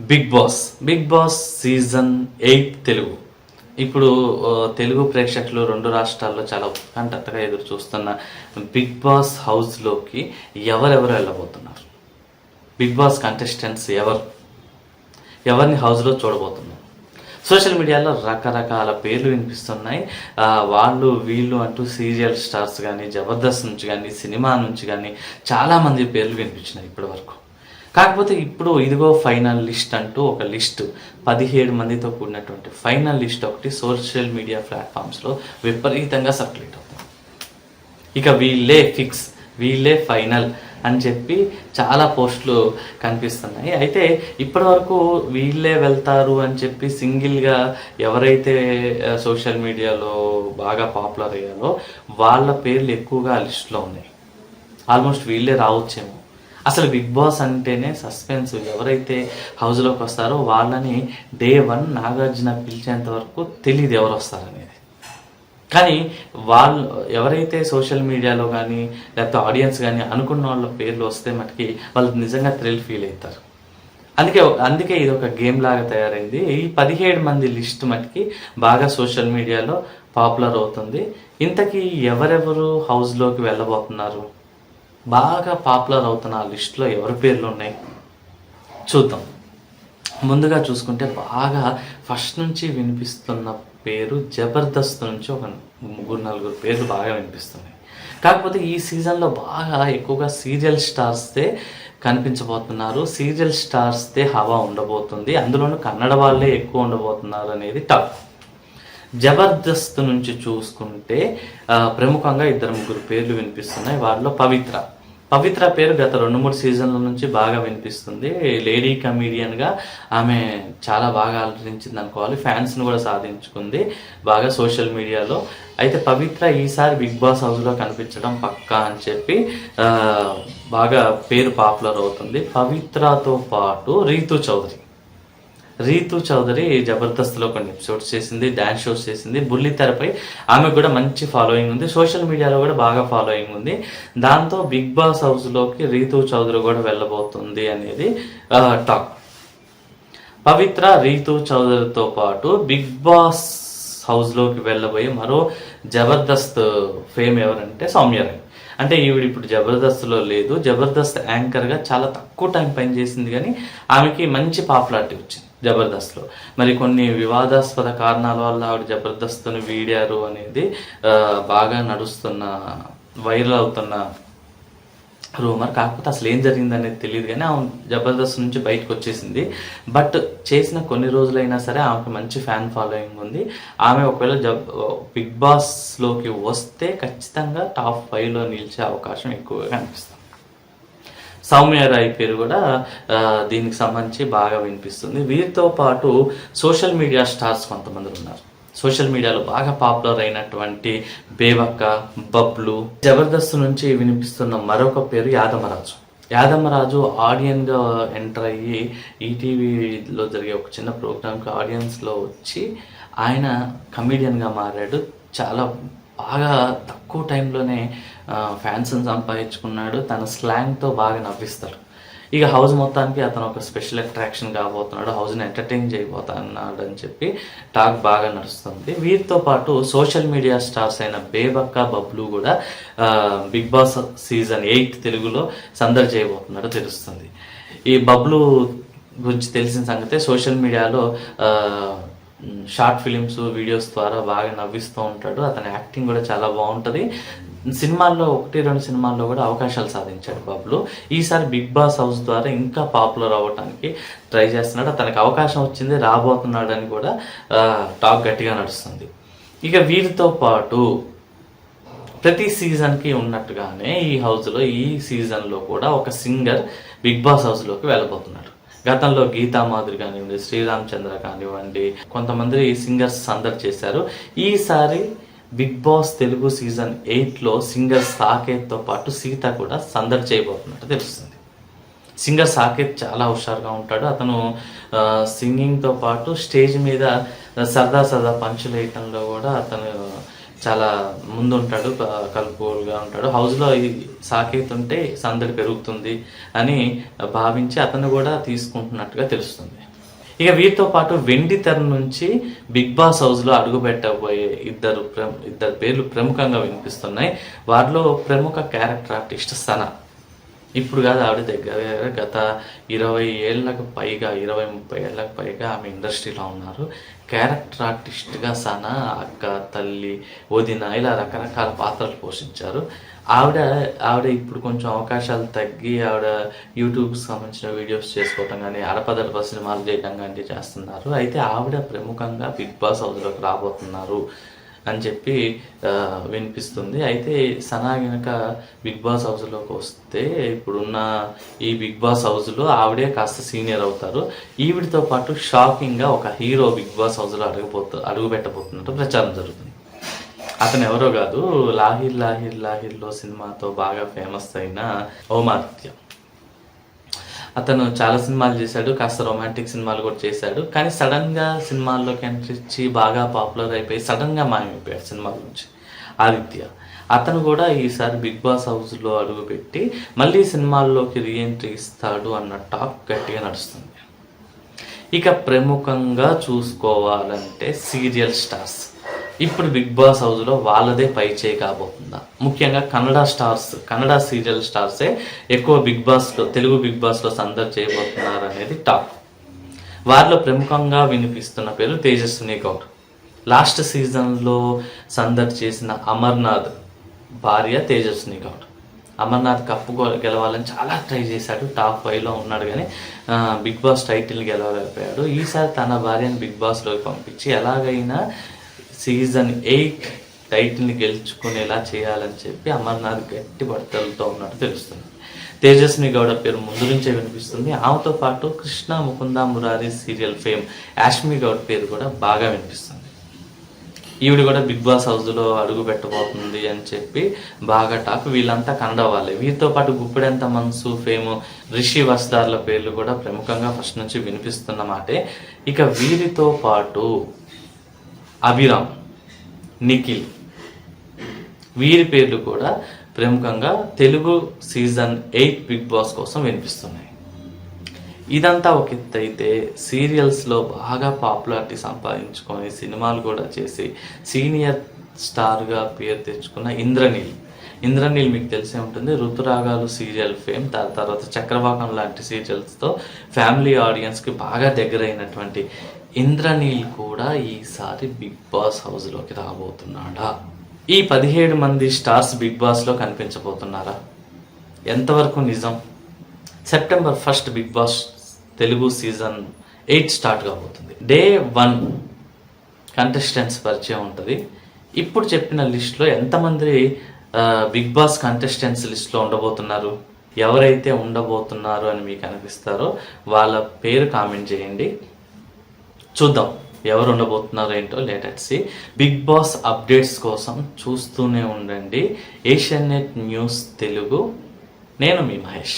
Bigg Boss. Bigg Boss season eight Telugu. ఇప్పుడు తెలుగు ప్రేక్షకులు రెండు రాష్ట్రాల్లో చాలా ఉత్కంఠతగా ఎదురు చూస్తున్న బిగ్ బాస్ హౌస్లోకి ఎవరెవరు వెళ్ళబోతున్నారు? బిగ్ బాస్ కంటెస్టెంట్స్ ఎవరు? ఎవరిని హౌస్లో చూడబోతున్నారు? సోషల్ మీడియాలో రకరకాల పేర్లు వినిపిస్తున్నాయి. వాళ్ళు వీళ్ళు అంటూ సీరియల్ స్టార్స్ కానీ జబర్దస్త్ నుంచి కానీ సినిమా నుంచి కానీ చాలామంది పేర్లు వినిపించినాయి ఇప్పటి వరకు. కాకపోతే ఇప్పుడు ఇదిగో ఫైనల్ లిస్ట్ అంటూ ఒక లిస్ట్. పదిహేడు మందితో కూడినటువంటి ఫైనల్ లిస్ట్ ఒకటి సోషల్ మీడియా ప్లాట్ఫామ్స్లో విపరీతంగా సర్క్యులేట్ అవుతుంది. ఇక వీళ్ళే ఫిక్స్ వీళ్ళే ఫైనల్ అని చెప్పి చాలా పోస్టులు కనిపిస్తున్నాయి. అయితే ఇప్పటివరకు వీళ్ళే వెళ్తారు అని చెప్పి సింగిల్గా ఎవరైతే సోషల్ మీడియాలో బాగా పాపులర్ అయ్యారో వాళ్ళ పేర్లు ఎక్కువగా ఆ లిస్టులో ఉన్నాయి. ఆల్మోస్ట్ వీళ్ళే రావచ్చేమో. అసలు బిగ్ బాస్ అంటేనే సస్పెన్స్. ఎవరైతే హౌస్లోకి వస్తారో వాళ్ళని డే వన్ నాగార్జున పిలిచేంత వరకు తెలియదు ఎవరు వస్తారనేది. కానీ వాళ్ళు ఎవరైతే సోషల్ మీడియాలో కానీ లేకపోతే ఆడియన్స్ కానీ అనుకున్న వాళ్ళ పేర్లు వస్తే మటుకి వాళ్ళు నిజంగా థ్రిల్ ఫీల్ అవుతారు. అందుకే అందుకే ఇది ఒక గేమ్ లాగా తయారైంది. ఈ పదిహేడు మంది లిస్ట్ మటుకి బాగా సోషల్ మీడియాలో పాపులర్ అవుతుంది. ఇంతకీ ఎవరెవరు హౌస్లోకి వెళ్ళబోతున్నారు? బాగా పాపులర్ అవుతున్న ఆ లిస్ట్లో ఎవరి పేర్లు ఉన్నాయి? చూద్దాం. ముందుగా చూసుకుంటే బాగా ఫస్ట్ నుంచి వినిపిస్తున్న పేరు జబర్దస్త్ నుంచి ఒక ముగ్గురు నలుగురు పేర్లు బాగా వినిపిస్తున్నాయి. కాకపోతే ఈ సీజన్లో బాగా ఎక్కువగా సీరియల్ స్టార్స్తే కనిపించబోతున్నారు. సీరియల్ స్టార్స్తే హవా ఉండబోతుంది. అందులోనూ కన్నడ వాళ్ళే ఎక్కువ ఉండబోతున్నారు అనేది టాక్ జబర్దస్త్ నుంచి చూసుకుంటే ప్రముఖంగా ఇద్దరు ముగ్గురు పేర్లు వినిపిస్తున్నాయి. వాటిలో పవిత్ర. పవిత్ర పేరు గత రెండు మూడు సీజన్ల నుంచి బాగా వినిపిస్తుంది. లేడీ కమీడియన్గా ఆమె చాలా బాగా అలరించింది అనుకోవాలి. ఫ్యాన్స్ని కూడా సాధించుకుంది. బాగా సోషల్ మీడియాలో అయితే పవిత్ర ఈసారి బిగ్ బాస్ హౌస్లో కనిపించడం పక్కా అని చెప్పి బాగా పేరు పాపులర్ అవుతుంది. పవిత్రతో పాటు రీతు చౌదరి. రీతు చౌదరి జబర్దస్త్లో కొన్ని ఎపిసోడ్స్ చేసింది డ్యాన్స్ షోస్ చేసింది. బుల్లి తెరపై ఆమెకు కూడా మంచి ఫాలోయింగ్ ఉంది. సోషల్ మీడియాలో కూడా బాగా ఫాలోయింగ్ ఉంది. దాంతో బిగ్ బాస్ హౌస్లోకి రీతు చౌదరి కూడా వెళ్ళబోతుంది అనేది టాక్ పవిత్ర రీతు చౌదరితో పాటు బిగ్ బాస్ హౌస్లోకి వెళ్ళబోయే మరో జబర్దస్త్ ఫేమ్ ఎవరంటే సౌమ్యరాయ్ అంటే ఈవిడ ఇప్పుడు జబర్దస్త్లో లేదు. జబర్దస్త్ యాంకర్గా చాలా తక్కువ టైం పనిచేసింది కానీ ఆమెకి మంచి పాపులారిటీ వచ్చింది. జబర్దస్త్లో. మరి కొన్ని వివాదాస్పద కారణాల వల్ల ఆవిడ జబర్దస్త్ను వీడారు అనేది బాగా నడుస్తున్న వైరల్ అవుతున్న రూమర్. కాకపోతే అసలు ఏం జరిగింది అనేది తెలియదు కానీ ఆమె జబర్దస్త్ నుంచి బయటకు వచ్చేసింది. బట్ చేసిన కొన్ని రోజులైనా సరే ఆమెకు మంచి ఫ్యాన్ ఫాలోయింగ్ ఉంది. ఆమె ఒకవేళ జబ్ బిగ్ బాస్లోకి వస్తే ఖచ్చితంగా టాప్ ఫైవ్లో నిలిచే అవకాశం ఎక్కువగా కనిపిస్తుంది. సౌమ్యరాయ్ పేరు కూడా దీనికి సంబంధించి బాగా వినిపిస్తుంది. వీరితో పాటు సోషల్ మీడియా స్టార్స్ కొంతమంది ఉన్నారు. సోషల్ మీడియాలో బాగా పాపులర్ అయినటువంటి బేవక్క బబ్లు జబర్దస్త్ నుంచి వినిపిస్తున్న మరొక పేరు యాదమరాజు. యాదమరాజు ఆడియన్గా ఎంటర్ అయ్యి ఈటీవీలో జరిగే ఒక చిన్న ప్రోగ్రామ్కి ఆడియన్స్లో వచ్చి ఆయన కమీడియన్గా మారాడు. చాలా బాగా తక్కువ టైంలోనే ఫ్యాన్స్ని సంపాదించుకున్నాడు. తన స్లాంగ్తో బాగా నవ్విస్తాడు. ఇక హౌస్ మొత్తానికి అతను ఒక స్పెషల్ అట్రాక్షన్ కాబోతున్నాడు. హౌస్ని ఎంటర్టైన్ చేయబోతున్నాడు అని చెప్పి టాక్ బాగా నడుస్తుంది. వీరితో పాటు సోషల్ మీడియా స్టార్స్ అయిన బేబక్క బబ్లు కూడా బిగ్ బాస్ సీజన్ ఎయిట్ తెలుగులో సందడి చేయబోతున్నాడు తెలుస్తుంది. ఈ బబ్లు గురించి తెలిసిన సంగతే సోషల్ మీడియాలో షార్ట్ ఫిలిమ్స్ వీడియోస్ ద్వారా బాగా నవ్విస్తూ ఉంటాడు. అతని యాక్టింగ్ కూడా చాలా బాగుంటుంది. సినిమాల్లో ఒకటి రెండు సినిమాల్లో కూడా అవకాశాలు సాధించాడు బాబులు. ఈసారి బిగ్ బాస్ హౌస్ ద్వారా ఇంకా పాపులర్ అవ్వడానికి ట్రై చేస్తున్నాడు. అతనికి అవకాశం వచ్చింది రాబోతున్నాడు అని కూడా టాక్ గట్టిగా నడుస్తుంది. ఇక వీరితో పాటు ప్రతి సీజన్కి ఉన్నట్టుగానే ఈ హౌస్లో ఈ సీజన్లో కూడా ఒక సింగర్ బిగ్ బాస్ హౌస్లోకి వెళ్ళబోతున్నాడు. గతంలో గీతా మాధురి కానివ్వండి శ్రీరామ్ చంద్ర కానివ్వండి కొంతమంది సింగర్స్ అందరు చేశారు. ఈసారి బిగ్ బాస్ తెలుగు సీజన్ ఎయిట్లో సింగర్ సాకేత్తో పాటు సీత కూడా సందడి చేయబోతున్నట్టు తెలుస్తుంది. సింగర్ సాకేత్ చాలా హుషారుగా ఉంటాడు. అతను సింగింగ్తో పాటు స్టేజ్ మీద సరదా సరదా పంచులు వేయటంలో కూడా అతను చాలా ముందుంటాడు కలుపుగా ఉంటాడు. హౌస్లో సాకేత్ ఉంటే సందడి పెరుగుతుంది అని భావించి అతను కూడా తీసుకుంటున్నట్టుగా తెలుస్తుంది. ఇక వీరితో పాటు వెండి తెర నుంచి బిగ్ బాస్ హౌస్లో అడుగుపెట్టబోయే ఇద్దరు ప్రము- ఇద్దరు పేర్లు ప్రముఖంగా వినిపిస్తున్నాయి. వారిలో ప్రముఖ క్యారెక్టర్ ఆర్టిస్ట్ సన. ఇప్పుడు కాదు ఆవిడ దగ్గర గత ఇరవై ఏళ్ళకు పైగా ఇరవై ముప్పై ఏళ్ళకు పైగా ఆమె ఇండస్ట్రీలో ఉన్నారు. క్యారెక్టర్ ఆర్టిస్ట్గా సన అక్క తల్లి వదిన ఇలా రకరకాల పాత్రలు పోషించారు. ఆవిడ ఆవిడ ఇప్పుడు కొంచెం అవకాశాలు తగ్గి ఆవిడ యూట్యూబ్కి సంబంధించిన వీడియోస్ చేసుకోవటం కానీ అడపదడప సినిమాలు చేయడం కానీ చేస్తున్నారు. అయితే ఆవిడ ప్రముఖంగా బిగ్ బాస్ హౌస్లోకి రాబోతున్నారు. అని చెప్పి వినిపిస్తుంది. అయితే సనా గనక బిగ్ బాస్ హౌస్లోకి వస్తే ఇప్పుడున్న ఈ బిగ్ బాస్ హౌస్లో ఆవిడే కాస్త సీనియర్ అవుతారు. ఈవిడితో పాటు షాకింగ్గా ఒక హీరో బిగ్ బాస్ హౌస్లో అడుగుపోతూ అడుగు పెట్టబోతున్నట్టు ప్రచారం జరుగుతుంది. అతను ఎవరో కాదు లాహిర్ లాహిర్ లాహిర్లో సినిమాతో బాగా ఫేమస్ అయిన ఓమాదిత్య. అతను చాలా సినిమాలు చేశాడు కాస్త రొమాంటిక్ సినిమాలు కూడా చేశాడు. కానీ సడన్గా సినిమాల్లోకి ఎంట్రీ ఇచ్చి బాగా పాపులర్ అయిపోయి సడన్గా మాయమైపోయాడు సినిమాల నుంచి. ఆదిత్య. అతను కూడా ఈసారి బిగ్ బాస్ హౌస్లో అడుగుపెట్టి మళ్ళీ సినిమాల్లోకి రీఎంట్రీ ఇస్తాడు అన్న టాక్ గట్టిగా నడుస్తుంది. ఇక ప్రముఖంగా చూసుకోవాలంటే సీరియల్ స్టార్స్ ఇప్పుడు బిగ్ బాస్ హౌస్లో వాళ్ళదే పై చేయి కాబోతుందా? ముఖ్యంగా కన్నడ స్టార్స్ కన్నడ సీరియల్ స్టార్సే ఎక్కువ బిగ్ బాస్లో తెలుగు బిగ్ బాస్లో సందర్ చేయబోతున్నారు అనేది టాక్. వారిలో ప్రముఖంగా వినిపిస్తున్న పేరు తేజస్విని గౌడ్. లాస్ట్ సీజన్లో సందర్ చేసిన అమర్నాథ్ భార్య తేజస్విని గౌడ్. అమర్నాథ్ కప్పు గెలవాలని చాలా ట్రై చేశాడు టాప్ ఫైవ్లో ఉన్నాడు కానీ బిగ్ బాస్ టైటిల్ గెలవలేకపోయాడు. ఈసారి తన భార్యను బిగ్ బాస్లోకి పంపించి ఎలాగైనా సీజన్ ఎయిట్ టైటిల్ని గెలుచుకునేలా చేయాలని చెప్పి అమర్నాథ్ గట్టి పడతలతో ఉన్నట్టు తెలుస్తుంది. తేజస్వి గౌడ పేరు ముందు నుంచే వినిపిస్తుంది. ఆమెతో పాటు కృష్ణ ముకుంద మురారి సీరియల్ ఫేమ్ యాష్మి గౌడ్ పేరు కూడా బాగా వినిపిస్తుంది. ఈవిడ కూడా బిగ్ బాస్ హౌస్లో అడుగు పెట్టబోతుంది అని చెప్పి బాగా టాక్ వీళ్ళంతా కన్నడ వాళ్ళే. వీరితో పాటు గుప్పెడంత మనసు ఫేమ్ రిషి వస్తార్ల పేర్లు కూడా ప్రముఖంగా ఫస్ట్ నుంచి వినిపిస్తున్న మాటే. ఇక వీరితో పాటు అభిరామ్ నిఖిల్. వీరి పేర్లు కూడా ప్రముఖంగా Telugu season eight Bigg Boss కోసం వినిపిస్తున్నాయి. ఇదంతా ఒక అయితే సీరియల్స్లో బాగా పాపులారిటీ సంపాదించుకొని సినిమాలు కూడా చేసి సీనియర్ స్టార్గా పేరు తెచ్చుకున్న ఇంద్రనీల్. ఇంద్రనీల్ మీకు తెలిసే ఉంటుంది ఋతురాగాలు సీరియల్ ఫేమ్ దాని తర్వాత చక్రవాకం లాంటి సీరియల్స్తో ఫ్యామిలీ ఆడియన్స్కి బాగా దగ్గరైనటువంటి ఇంద్రనీల్ కూడా ఈసారి బిగ్ బాస్ హౌస్లోకి రాబోతున్నాడా? ఈ పదిహేడు మంది స్టార్స్ బిగ్ బాస్లో కనిపించబోతున్నారా? ఎంతవరకు నిజం? September first Bigg Boss Telugu season eight start కాబోతుంది. డే వన్ కంటెస్టెంట్స్ పరిచయం ఉంటుంది. ఇప్పుడు చెప్పిన లిస్ట్లో ఎంతమంది బిగ్ బాస్ కంటెస్టెంట్స్ లిస్ట్లో ఉండబోతున్నారు? ఎవరైతే ఉండబోతున్నారు అని మీకు అనిపిస్తారో వాళ్ళ పేరు కామెంట్ చేయండి. చూద్దాం ఎవరు ఉండబోతున్నారో ఏంటో లేటెస్ట్ బిగ్ బాస్ అప్డేట్స్ కోసం చూస్తూనే ఉండండి. Asian net news Telugu. నేను మీ మహేష్.